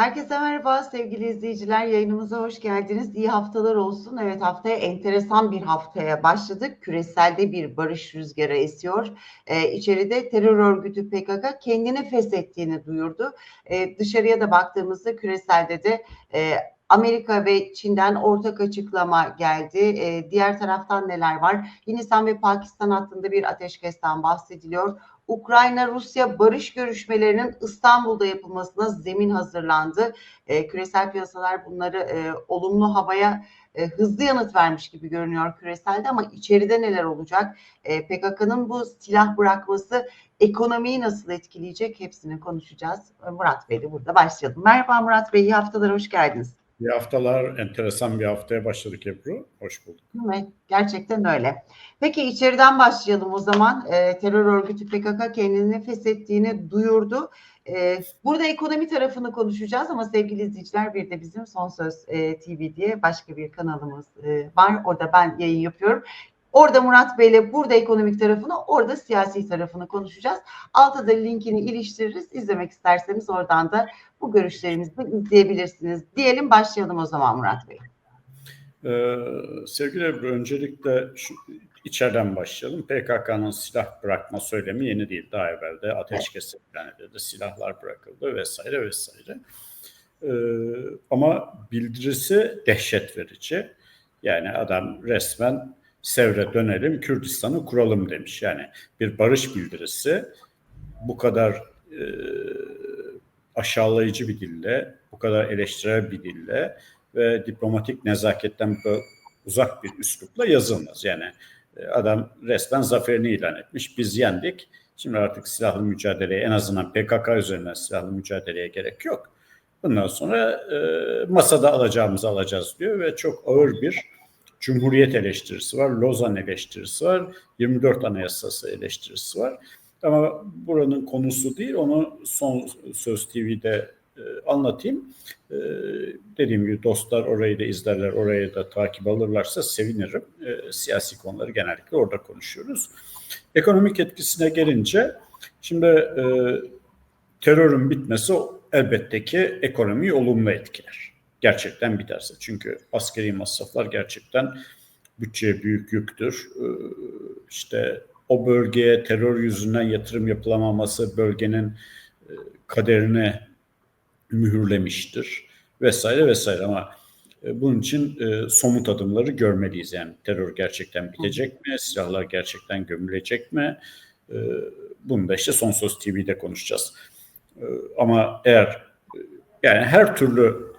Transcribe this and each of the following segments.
Herkese merhaba sevgili izleyiciler. Yayınımıza hoş geldiniz. İyi haftalar olsun. Evet haftaya enteresan bir haftaya başladık. Küreselde bir barış rüzgarı esiyor. Ee, içeride terör örgütü PKK kendini feshettiğini duyurdu. Ee, dışarıya da baktığımızda küreselde de e, Amerika ve Çin'den ortak açıklama geldi. Ee, diğer taraftan neler var? Hindistan ve Pakistan hattında bir ateşkesten bahsediliyor. Ukrayna-Rusya barış görüşmelerinin İstanbul'da yapılmasına zemin hazırlandı. E, küresel piyasalar bunları e, olumlu havaya e, hızlı yanıt vermiş gibi görünüyor küreselde ama içeride neler olacak? E, PKK'nın bu silah bırakması ekonomiyi nasıl etkileyecek hepsini konuşacağız. Murat Bey de burada başlayalım. Merhaba Murat Bey, iyi haftalar, hoş geldiniz. İyi haftalar, enteresan bir haftaya başladık Ebru. Hoş bulduk. Evet, gerçekten öyle. Peki içeriden başlayalım o zaman. E, terör örgütü PKK kendini feshettiğini duyurdu. E, burada ekonomi tarafını konuşacağız ama sevgili izleyiciler bir de bizim Son Söz e, TV diye başka bir kanalımız e, var. Orada ben yayın yapıyorum. Orada Murat Bey'le burada ekonomik tarafını, orada siyasi tarafını konuşacağız. Altta da linkini iliştiririz. İzlemek isterseniz oradan da bu görüşlerimizi izleyebilirsiniz. Diyelim başlayalım o zaman Murat Bey. Ee, sevgili Ebru, öncelikle şu, içeriden başlayalım. PKK'nın silah bırakma söylemi yeni değil. Daha evvel de ateşkes ilan edildi, silahlar bırakıldı vesaire vesaire. Ee, ama bildirisi dehşet verici. Yani adam resmen Sevre dönelim, Kürdistan'ı kuralım demiş. Yani bir barış bildirisi bu kadar e, aşağılayıcı bir dille, bu kadar eleştirel bir dille ve diplomatik nezaketten uzak bir üslupla yazılmaz. Yani e, adam resmen zaferini ilan etmiş. Biz yendik. Şimdi artık silahlı mücadeleye en azından PKK üzerinden silahlı mücadeleye gerek yok. Bundan sonra e, masada alacağımızı alacağız diyor ve çok ağır bir Cumhuriyet eleştirisi var, Lozan eleştirisi var, 24 Anayasası eleştirisi var. Ama buranın konusu değil, onu son Söz TV'de e, anlatayım. E, dediğim gibi dostlar orayı da izlerler, orayı da takip alırlarsa sevinirim. E, siyasi konuları genellikle orada konuşuyoruz. Ekonomik etkisine gelince, şimdi e, terörün bitmesi elbette ki ekonomiyi olumlu etkiler. Gerçekten biterse. Çünkü askeri masraflar gerçekten bütçeye büyük yüktür. E, işte o bölgeye terör yüzünden yatırım yapılamaması bölgenin e, kaderini mühürlemiştir vesaire vesaire ama e, bunun için e, somut adımları görmeliyiz. Yani terör gerçekten bitecek mi? Silahlar gerçekten gömülecek mi? Bunu da işte Son Söz TV'de konuşacağız. Ama eğer yani her türlü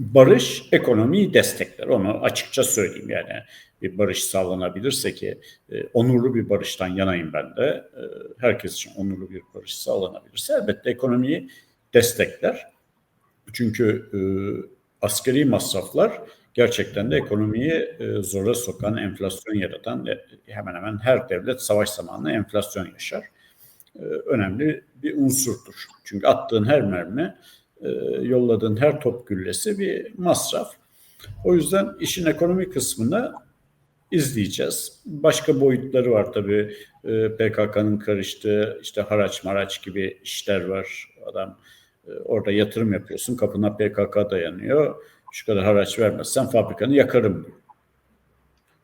barış ekonomiyi destekler. Onu açıkça söyleyeyim yani bir barış sağlanabilirse ki e, onurlu bir barıştan yanayım ben de. E, herkes için onurlu bir barış sağlanabilirse elbette ekonomiyi destekler. Çünkü e, askeri masraflar gerçekten de ekonomiyi e, zora sokan, enflasyon yaratan e, hemen hemen her devlet savaş zamanında enflasyon yaşar. E, önemli bir unsurdur. Çünkü attığın her mermi e, yolladığın her top güllesi bir masraf. O yüzden işin ekonomi kısmını izleyeceğiz. Başka boyutları var tabii. E, PKK'nın karıştığı işte haraç maraç gibi işler var. Adam e, orada yatırım yapıyorsun. Kapına PKK dayanıyor. Şu kadar haraç vermezsen fabrikanı yakarım diyor.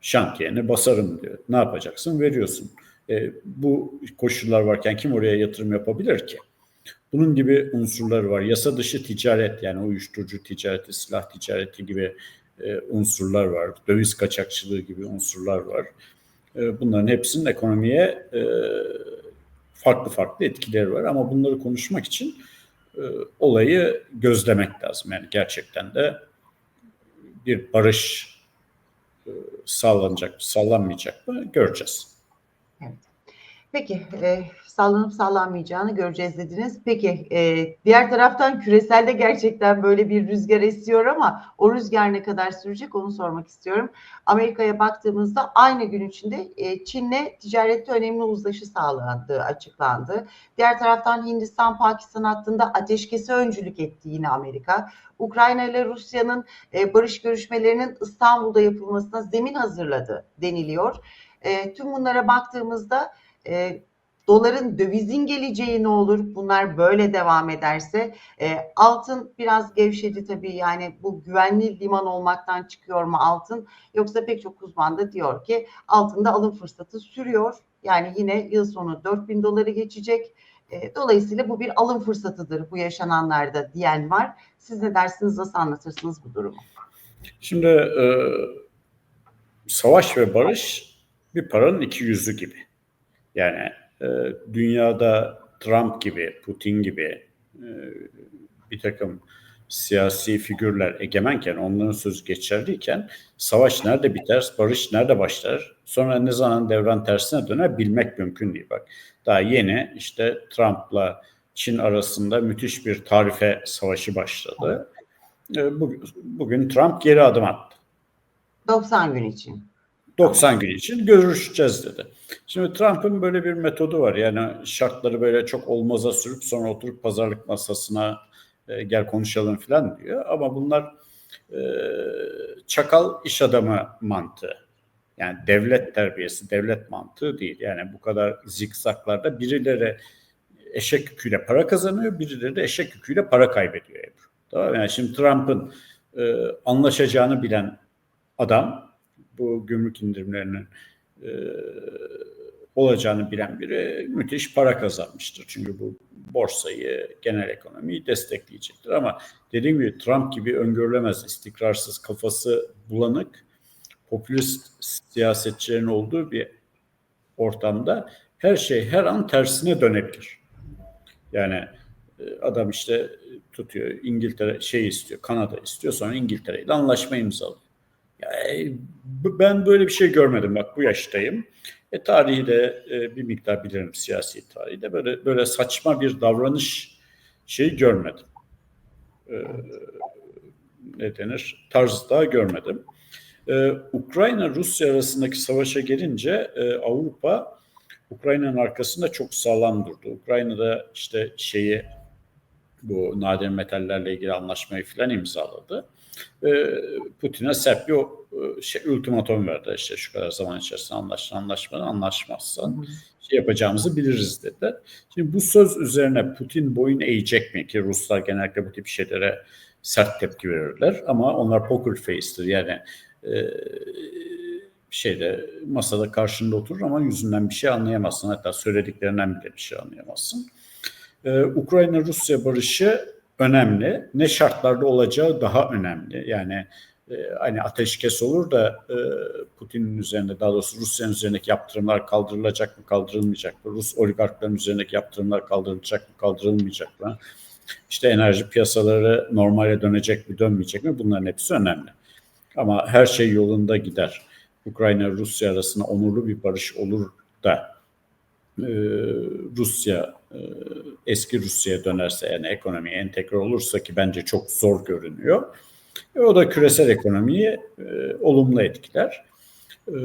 Şantiyeni basarım diyor. Ne yapacaksın? Veriyorsun. E, bu koşullar varken kim oraya yatırım yapabilir ki? Bunun gibi unsurları var. Yasa dışı ticaret yani uyuşturucu ticareti, silah ticareti gibi e, unsurlar var. Döviz kaçakçılığı gibi unsurlar var. E, bunların hepsinin ekonomiye e, farklı farklı etkileri var. Ama bunları konuşmak için e, olayı gözlemek lazım. Yani gerçekten de bir barış e, sağlanacak mı, sağlanmayacak mı göreceğiz. Evet. Peki e, sallanıp sallanmayacağını göreceğiz dediniz. Peki e, diğer taraftan küreselde gerçekten böyle bir rüzgar esiyor ama o rüzgar ne kadar sürecek onu sormak istiyorum. Amerika'ya baktığımızda aynı gün içinde e, Çin'le ticarette önemli uzlaşı sağlandığı açıklandı. Diğer taraftan Hindistan Pakistan hattında ateşkesi öncülük etti yine Amerika. Ukrayna ile Rusya'nın e, barış görüşmelerinin İstanbul'da yapılmasına zemin hazırladı deniliyor. E, tüm bunlara baktığımızda e, Doların dövizin geleceği ne olur? Bunlar böyle devam ederse e, altın biraz gevşedi tabii yani bu güvenli liman olmaktan çıkıyor mu altın? Yoksa pek çok uzman da diyor ki altında alım fırsatı sürüyor. Yani yine yıl sonu 4000 doları geçecek. E, dolayısıyla bu bir alım fırsatıdır bu yaşananlarda diyen var. Siz ne dersiniz, nasıl anlatırsınız bu durumu? Şimdi e, savaş ve barış bir paranın iki yüzü gibi. Yani e, dünyada Trump gibi, Putin gibi e, bir takım siyasi figürler egemenken, onların sözü geçerliyken savaş nerede biter, barış nerede başlar, sonra ne zaman devran tersine döner bilmek mümkün değil. Bak daha yeni işte Trump'la Çin arasında müthiş bir tarife savaşı başladı. E, bugün, bugün Trump geri adım attı. 90 gün için. 90 gün için görüşeceğiz dedi. Şimdi Trump'ın böyle bir metodu var. Yani şartları böyle çok olmaza sürüp sonra oturup pazarlık masasına e, gel konuşalım falan diyor. Ama bunlar e, çakal iş adamı mantığı. Yani devlet terbiyesi, devlet mantığı değil. Yani bu kadar zikzaklarda birileri eşek yüküyle para kazanıyor, birileri de eşek yüküyle para kaybediyor Ebru. Tamam? Yani şimdi Trump'ın e, anlaşacağını bilen adam bu gümrük indirimlerinin e, olacağını bilen biri müthiş para kazanmıştır. Çünkü bu borsayı, genel ekonomiyi destekleyecektir. Ama dediğim gibi Trump gibi öngörülemez, istikrarsız, kafası bulanık, popülist siyasetçilerin olduğu bir ortamda her şey her an tersine dönebilir. Yani e, adam işte tutuyor İngiltere şey istiyor, Kanada istiyor sonra İngiltere ile anlaşma imzalıyor. Yani ben böyle bir şey görmedim bak bu yaştayım. E, tarihi de e, bir miktar bilirim siyasi tarihi de böyle böyle saçma bir davranış şeyi görmedim. E, ne denir? Tarzı da görmedim. E, Ukrayna Rusya arasındaki savaşa gelince e, Avrupa Ukrayna'nın arkasında çok sağlam durdu. Ukrayna'da işte şeyi bu nadir metallerle ilgili anlaşmayı filan imzaladı. Putin'e sert bir şey, ultimatom verdi. İşte şu kadar zaman içerisinde anlaşma anlaşmadan anlaşmazsan şey yapacağımızı biliriz dedi. Şimdi bu söz üzerine Putin boyun eğecek mi ki Ruslar genellikle bu tip şeylere sert tepki verirler ama onlar poker face'tir yani e, şeyde masada karşında oturur ama yüzünden bir şey anlayamazsın hatta söylediklerinden bile bir şey anlayamazsın. Ee, Ukrayna-Rusya barışı önemli. Ne şartlarda olacağı daha önemli. Yani e, hani ateşkes olur da e, Putin'in üzerinde daha doğrusu Rusya'nın üzerindeki yaptırımlar kaldırılacak mı kaldırılmayacak mı? Rus oligarkların üzerindeki yaptırımlar kaldırılacak mı kaldırılmayacak mı? İşte enerji piyasaları normale dönecek mi dönmeyecek mi? Bunların hepsi önemli. Ama her şey yolunda gider. Ukrayna-Rusya arasında onurlu bir barış olur da e, Rusya e, eski Rusya'ya dönerse yani ekonomi entegre olursa ki bence çok zor görünüyor. E, o da küresel ekonomiyi e, olumlu etkiler. E,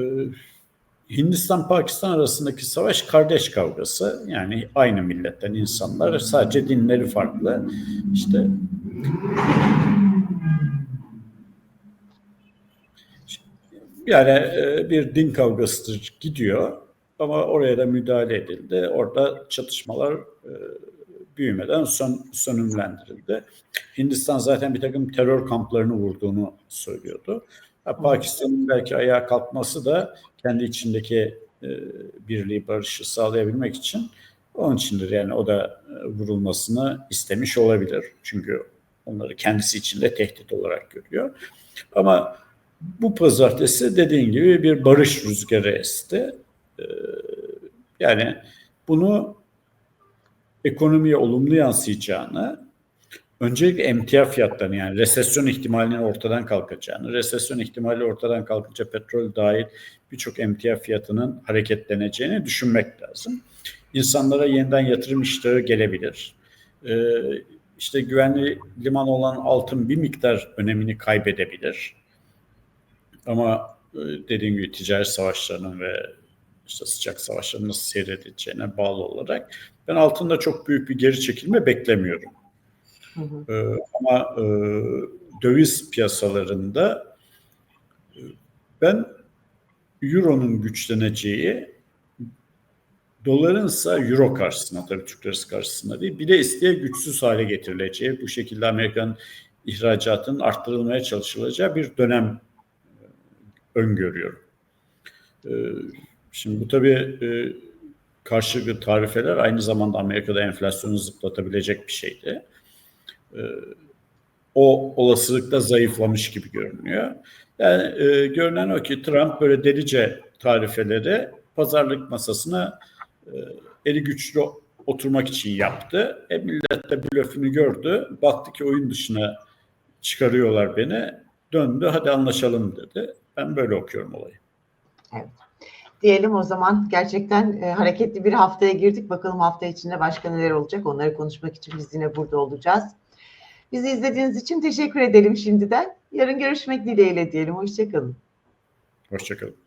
Hindistan-Pakistan arasındaki savaş kardeş kavgası. Yani aynı milletten insanlar sadece dinleri farklı. İşte yani e, bir din kavgasıdır gidiyor ama oraya da müdahale edildi. Orada çatışmalar e, büyümeden son, sönümlendirildi. Hindistan zaten bir takım terör kamplarını vurduğunu söylüyordu. Pakistan'ın belki ayağa kalkması da kendi içindeki e, birliği, barışı sağlayabilmek için onun içindir. Yani o da e, vurulmasını istemiş olabilir. Çünkü onları kendisi içinde tehdit olarak görüyor. Ama bu pazartesi dediğin gibi bir barış rüzgarı esti. Ee, yani bunu ekonomiye olumlu yansıyacağını, öncelikle emtia fiyatlarını yani resesyon ihtimalinin ortadan kalkacağını, resesyon ihtimali ortadan kalkınca petrol dahil birçok emtia fiyatının hareketleneceğini düşünmek lazım. İnsanlara yeniden yatırım iştahı gelebilir. Ee, işte güvenli liman olan altın bir miktar önemini kaybedebilir. Ama e, dediğim gibi ticaret savaşlarının ve işte sıcak savaşların nasıl seyredeceğine bağlı olarak ben altında çok büyük bir geri çekilme beklemiyorum. Hı hı. Ee, ama e, döviz piyasalarında e, ben Euro'nun güçleneceği Doların ise euro karşısında tabii Türk lirası karşısında değil bile isteye güçsüz hale getirileceği bu şekilde Amerikan ihracatının arttırılmaya çalışılacağı bir dönem e, öngörüyorum. E, Şimdi bu tabii e, karşılıklı tarifeler aynı zamanda Amerika'da enflasyonu zıplatabilecek bir şeydi. E, O olasılıkta zayıflamış gibi görünüyor. Yani e, görünen o ki Trump böyle delice tarifeleri pazarlık masasına e, eli güçlü oturmak için yaptı. E millet de blöfünü gördü. Baktı ki oyun dışına çıkarıyorlar beni. Döndü hadi anlaşalım dedi. Ben böyle okuyorum olayı. Diyelim o zaman gerçekten e, hareketli bir haftaya girdik. Bakalım hafta içinde başka neler olacak. Onları konuşmak için biz yine burada olacağız. Bizi izlediğiniz için teşekkür edelim şimdiden. Yarın görüşmek dileğiyle diyelim. Hoşçakalın. Hoşçakalın.